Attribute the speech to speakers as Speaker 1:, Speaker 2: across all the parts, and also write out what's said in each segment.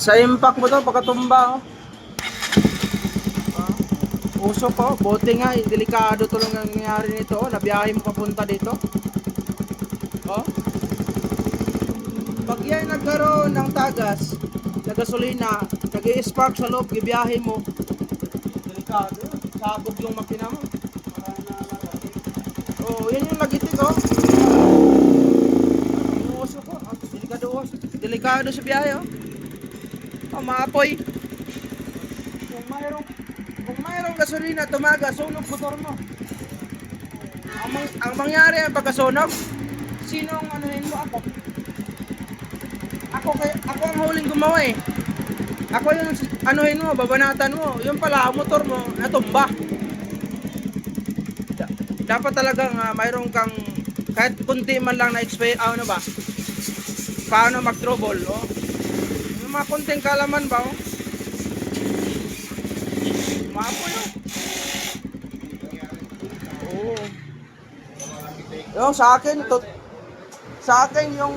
Speaker 1: Sa impact mo to, pagkatumba, oh. Ah, Usok ko, bote nga, eh, delikado to lang ang nangyari nito, oh. Nabiyahe mo papunta dito. Oh. Pag yan nagkaroon ng tagas, na gasolina, nag spark sa loob, gibiyahe mo. Delikado, sabog yung makina mo. Oh, yan yung lagitik, oh. Yung usok ko, oh. Delikado, oh. Delikado sa biyahe, oh. Maapoy. Kung mayroong kung mayroong gasolina tumaga, sunog motor mo. Ang, ang mangyari ang pagkasunog, sino ang anuhin mo ako? Ako kay ako ang huling gumawa eh. Ako yung anuhin mo, babanatan mo. Yung pala, ang motor mo, natumba. Da- dapat talagang ah, mayroon kang kahit kunti man lang na experience, ano ba? Paano mag-trouble, oh? Konting kalaman ba, oh? Mapoy, oh. Oo. Yung sa akin, to, sa akin yung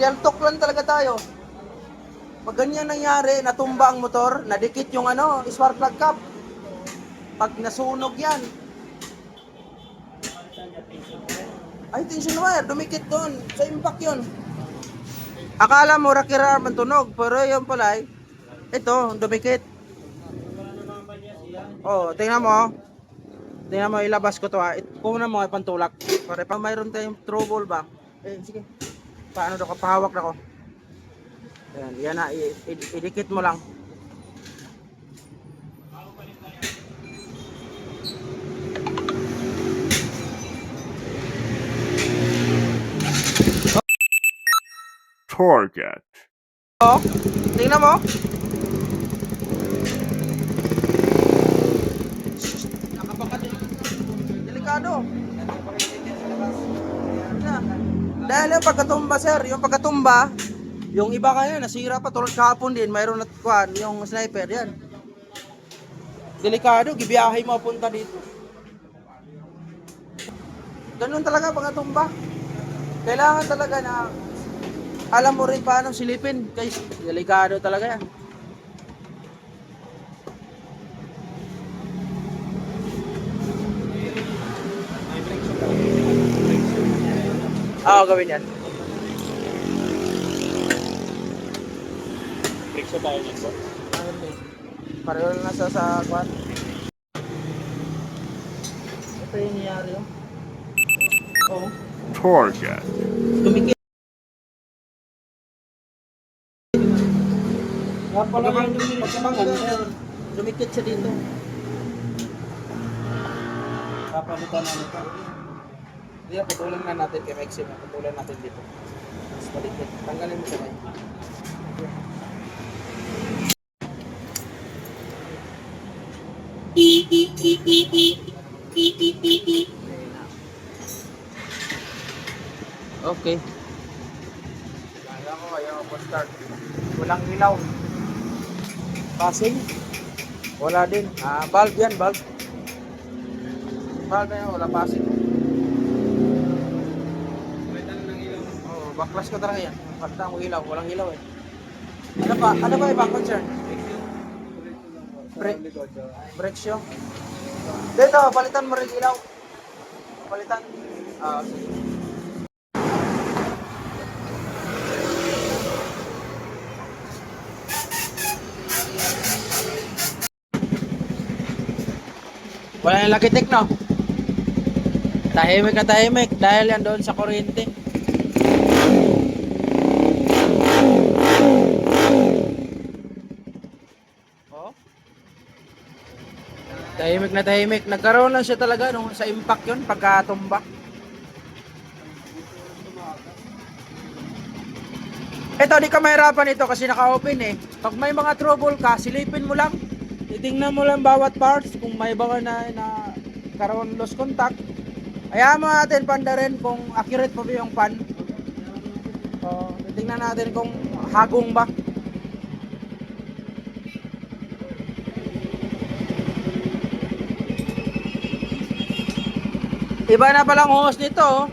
Speaker 1: real talk lang talaga tayo. Pag ganyan nangyari, natumba ang motor, nadikit yung ano, spark plug cap. Pag nasunog yan, ay tension wire, dumikit doon. Sa impact yun. Akala mo rakira man tunog, pero yun pala ay, ito, dumikit. Oh, tingnan mo. oh. Tingnan mo, ilabas ko to ha. It, kunan mo ay pantulak. Para pag mayroon tayong trouble ba? Eh, sige. Paano daw ko? Pahawak na ko. Ayan, yan na. Idikit mo lang.
Speaker 2: Target.
Speaker 1: Oh, tingnan mo. Delikado. Na. Dahil yung pagkatumba sir, yung pagkatumba, yung iba kaya nasira pa tulad kahapon din, mayroon na kuan, yung sniper yan. Delikado, gibiyahe mo punta dito. Ganun talaga pagkatumba. Kailangan talaga na alam mo rin paano silipin kay delikado talaga yan Oo, gawin yan.
Speaker 2: Bricks tayo nito.
Speaker 1: Ayun eh. Pareho na nasa sa kwan. Ito yung nangyari oh. Oo. Tumikit. Pala yung pagkabangan. Dumikit siya dito. Papalitan na nito. Hindi, patulan na natin kay Maxim. Patulan natin dito. Mas malikit. Tanggalin mo sabay. Okay. Kaya ko, ayaw ko start. Walang ilaw. Passing? Wala din. Ah, bulb yan, bulb. Bulb na yan, wala passing. Oh, baklas ko talaga yan. Pagta mo ilaw, walang ilaw eh. Ano pa? Ano ba ibang concern? Brake show. Dito, palitan mo rin ilaw. Palitan. Ah, sige. Wala yung lakitik, no? Tahimik na tahimik dahil yan doon sa kuryente. Oh. Tahimik na tahimik. Nagkaroon lang siya talaga nung sa impact yun, pagkatumba. Ito, di ka mahirapan ito kasi naka-open eh. Pag may mga trouble ka, silipin mo lang. Titingnan mo lang bawat parts kung may baka na, na karoon lost contact. Hayaan mo natin panda rin kung accurate pa ba yung pan. So, titingnan natin kung hagong ba. Iba na palang hose nito. oh.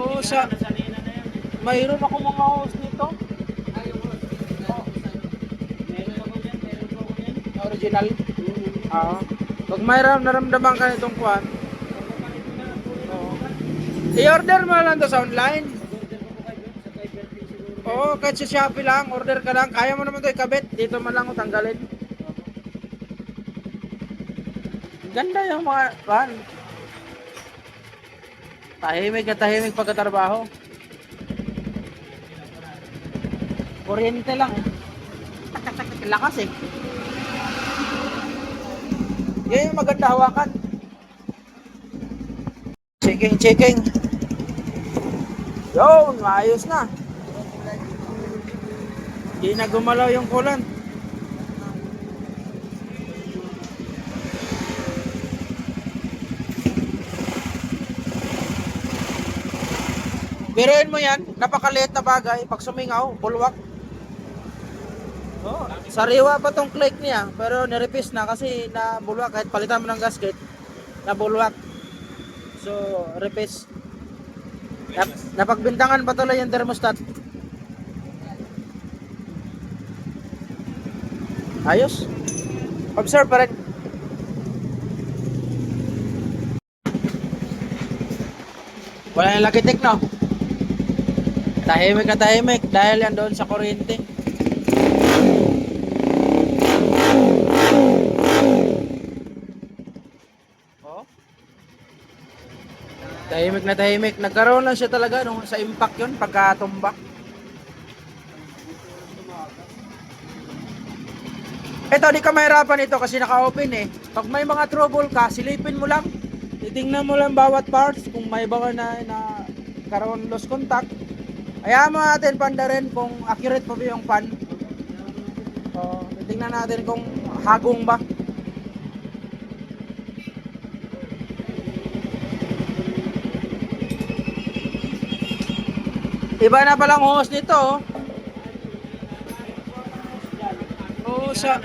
Speaker 1: Oo, sa... Mayroon ako mga hose nito. nito. Original. Oo. Pag mayroon naramdaman ka nitong kuan. Oo. I-order mo lang to sa online. Oo, kahit sa Shopee lang, order ka lang. Kaya mo naman to ikabit. Dito man lang tanggalin. Ganda yung mga kuan. Tahimik na tahimik pagkatrabaho. Kuryente lang. Tak, Lakas eh. Yan yung maganda hawakan. Checking, checking. Yun, maayos na. Hindi na gumalaw yung kulan. Biruin mo yan, napakaliit na bagay. Pag sumingaw, bulwak. Oh, sariwa pa tong click niya, pero nirepis na kasi na bulwak kahit palitan mo ng gasket, na bulwak. So, repis. Nap napagbintangan pa tuloy yung thermostat. Ayos. Observe pa rin. Wala yung lakitik, no? Tahimik na tahimik dahil yan doon sa kuryente. Tahimik na tahimik. Nagkaroon lang siya talaga nung sa impact yun pagkatumba. Ito, di ka mahirapan ito kasi naka-open eh. Pag may mga trouble ka, silipin mo lang. Titingnan mo lang bawat parts kung may bawa na, na karoon lost contact. Hayaan mo natin panda rin kung accurate pa ba yung pan. So, titingnan natin kung hagong ba. Iba na palang hose nito. oh. Oo, sa...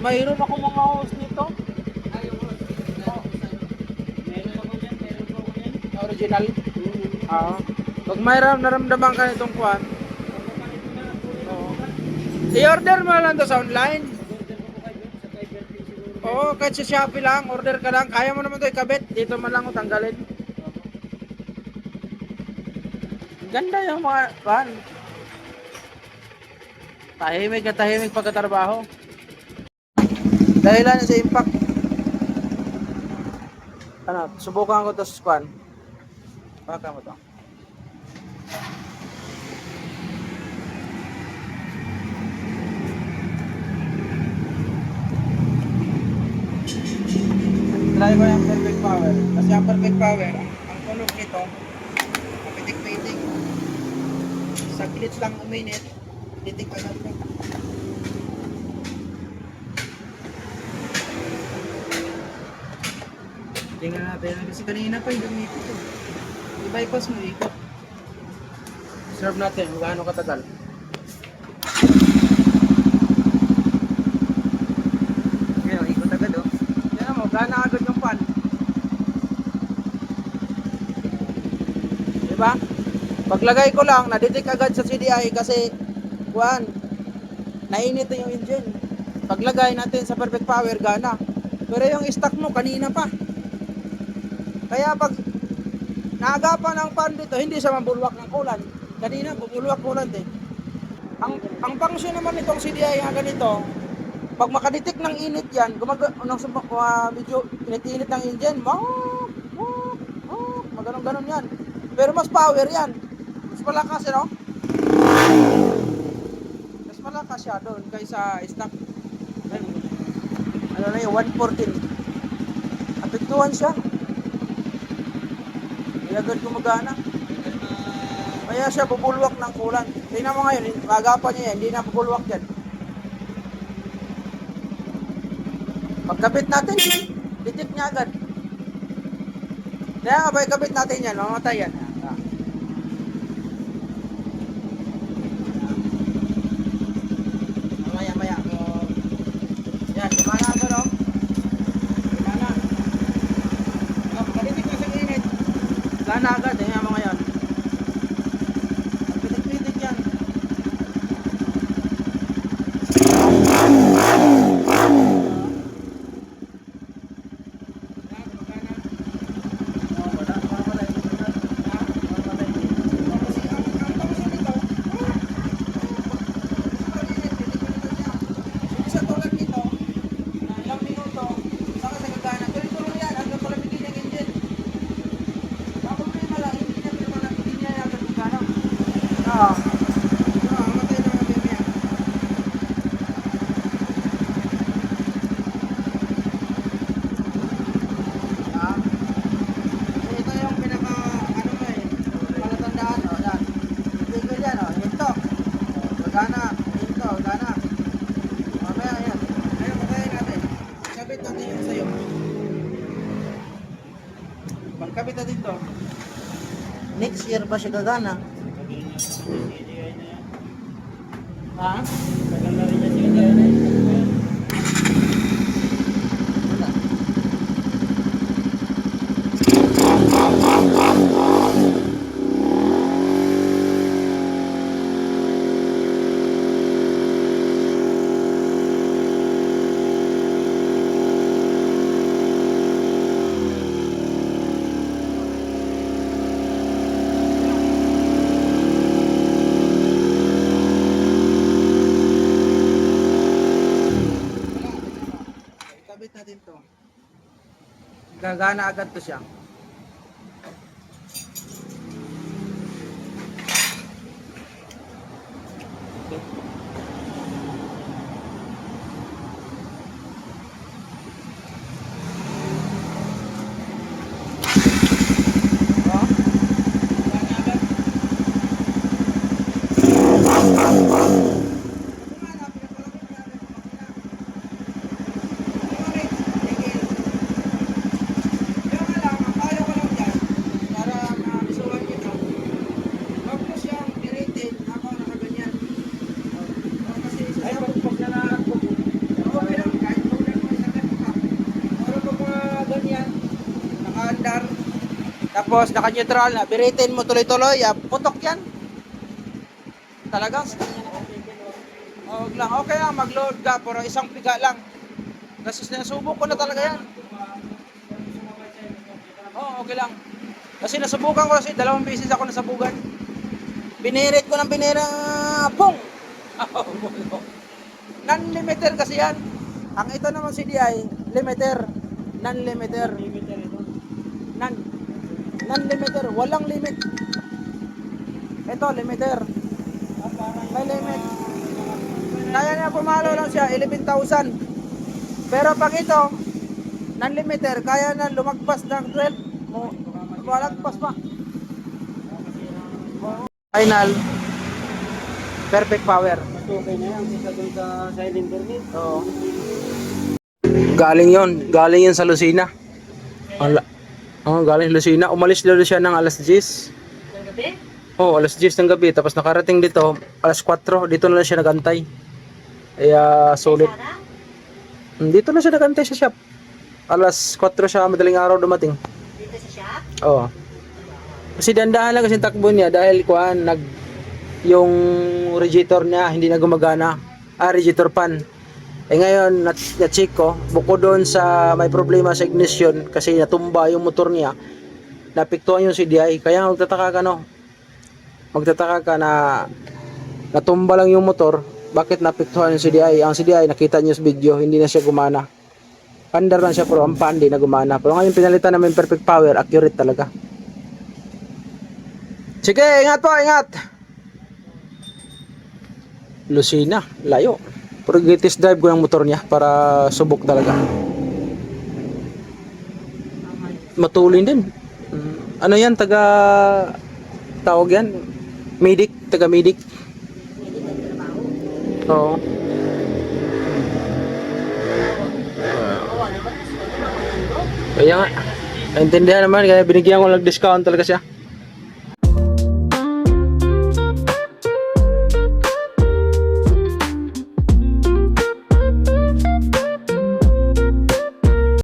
Speaker 1: Mayroon ako mga hose nito. Original. Oo. Pag mayroon naramdaman ka nitong kuan. Oo. I-order mo lang to sa online. Oo, kahit sa Shopee lang, order ka lang. Kaya mo naman to ikabit. Dito man lang o tanggalin. Ganda yung mga kuan. Tahimik na tahimik pagkatrabaho. Dahilan sa impact. Ano, subukan ko to sa kuan. Baka mo to. Try ko yung perfect power. Kasi ang perfect power, ang tunog nito, kapitik-pitik. Saglit lang uminit, titik agad ko. Tingnan natin. Kasi kanina pa yung gamitin ko. I-bypass mo, ikot. Serve natin, kung gaano katagal.
Speaker 3: Kaya ikot agad oh.
Speaker 1: Yan mo, yung pan. Diba? Paglagay ko lang, nadetect agad sa CDI kasi, kuhan, nainit na yung engine. Paglagay natin sa perfect power, gana. Pero yung stock mo, kanina pa. Kaya pag naagapan ng pan dito, hindi siya mabulwak ng kulan. Kanina, bubulwak kulan din. Ang, ang function naman nitong CDI nga ganito, pag makadetect ng init yan, gumag nang uh, medyo init-init ng engine, ma ma ma maganon ganon yan. Pero mas power yan. Mas malakas, you know? Mas malakas siya doon kaysa stock. Ano na yun, 114. Apektuhan siya. Hindi agad gumagana. Kaya siya bubulwak ng kulan. Tingnan mo ngayon, magapan niya yan, hindi na bubulwak yan. Pagkabit natin, detect niya agad. Kaya nga ba ikabit natin yan, mamatay yan. Ah. Maya maya. Oh. Yan, gumana agad oh. Gumana. Oh, makadetect na sa init. Gana agad, yan mga yan. Pitik-pitik yan. Next year ba siya gagana? Ha? Wala. Ikabit natin to. Gagana agad to siya. Oh. Gagana agad. Tapos naka-neutral na, biritin mo tuloy-tuloy, ah, putok yan. Talagang Oh, wag lang. Okay lang, mag-load ka, pero isang piga lang. Kasi sinasubok ko na talaga yan. Oo, okay lang. Kasi nasubukan ko kasi, dalawang beses ako nasabugan. Binirit ko ng binira, pong! Non-limiter kasi yan. Ang ito naman CDI, limiter. Non-limiter. Non. Non-limiter. Walang limit. Ito, limiter. May limit. Kaya niya pumalo lang siya, 11,000. Pero pag ito, non-limiter, kaya na lumagpas ng 12. Mo, lumagpas pa. Final. Perfect power.
Speaker 3: Okay na yan, isa doon sa cylinder niya.
Speaker 1: Oo. Galing yon, galing yun sa Lucina. Ala. Oh, galing Lucina. Umalis lalo siya ng alas 10. Oh, alas 10 ng gabi. Tapos nakarating dito, alas 4. Dito na lang siya nagantay. Kaya sulit. Hmm, Dito na siya nagantay sa shop. Alas 4 siya madaling araw dumating.
Speaker 4: Dito sa shop?
Speaker 1: Oo. Kasi dandahan lang kasi takbo niya dahil kuan nag yung radiator niya hindi na gumagana. Ah, radiator pan. Eh ngayon, na- na-check ko, bukod doon sa may problema sa ignition kasi natumba yung motor niya, napiktuhan yung CDI. Kaya magtataka ka no, magtataka ka na natumba lang yung motor, bakit napiktuhan yung CDI? Ang CDI, nakita niyo sa video, hindi na siya gumana. Under lang siya pero ang pan di na gumana. Pero ngayon pinalitan namin perfect power, accurate talaga. Sige, ingat po, ingat. Lucina, layo. Pero gitis drive ko yung motor niya para subok talaga. Matulin din. Ano yan, taga tawag yan? Medic, taga medic. Oo.
Speaker 4: Naman
Speaker 1: Kaya nga, naintindihan naman, kaya binigyan ko ng discount talaga siya.